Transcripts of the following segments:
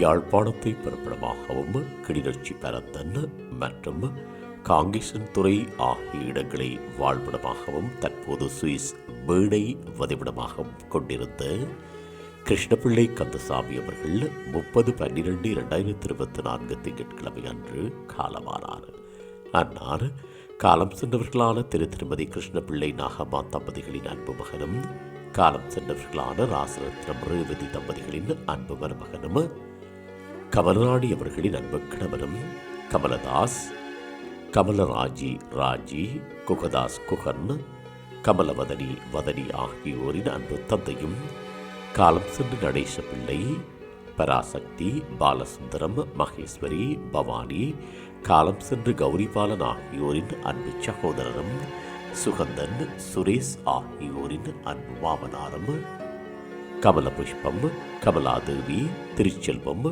யாழ்ப்பாணத்தை பிறப்பிடமாகவும் கிளிநொச்சி பரந்தன் மற்றும் காங்கேசன் துறை ஆகிய இடங்களை வாழ்விடமாகவும் தற்போது சுவிஸ் வீடை வதிவிடமாகவும் கொண்டிருந்த கிருஷ்ணபிள்ளை கந்தசாமி அவர்கள் முப்பது பன்னிரண்டு இரண்டாயிரத்தி இருபத்தி நான்கு திங்கட்கிழமை அன்று காலமானார். அன்னார் காலம் சென்றவர்களான திரு திருமதி கிருஷ்ணபிள்ளை நாகம்மா தம்பதிகளின் அன்பு மகனும் காலம் சென்றவர்களான ராசரத்னம் ரேவதி தம்பதிகளின் அன்பு மருமகனும் கமலராணி அவர்களின் அன்பு கணவரும் கமலதாஸ் கமலராஜி ராஜி குகதாஸ் குகன் கமலவதனி வதனி ஆகியோரின் அன்பு தந்தையும் காலம் சென்று நடேச பிள்ளை பராசக்தி பாலசுந்தரம் மகேஸ்வரி பவானி காலம் சென்று கௌரிபாலன் ஆகியோரின் அன்பு சகோதரரும் சுகந்தன் சுரேஷ் ஆகியோரின் அன்பு மாமனாரும் கமலபுஷ்பம் கமலாதேவி திருச்செல்வம்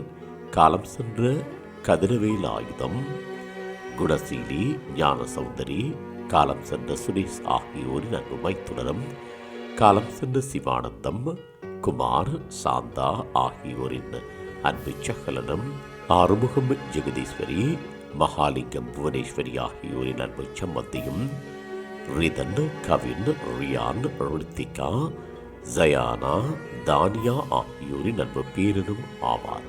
காலம் சென்ற கதிரவேல் ஆயுதம் குணசீலி ஞான சௌந்தரி காலம் சென்ற சுரேஷ் ஆகியோரின் அன்பு தொடரும் காலம் சென்ற சிவானந்தம் குமார் சாந்தா ஆகியோரின் அன்பு சகலனம் ஆறுமுகம் ஜெகதீஸ்வரி மகாலிங்கம் புவனேஸ்வரி ஆகியோரின் அன்பு சம்மந்தியும் ரிதன் கவின் ரியான் ரித்திகா ஜயானா தானியா ஆகியோரின் அன்பு பேரனும் ஆவார்.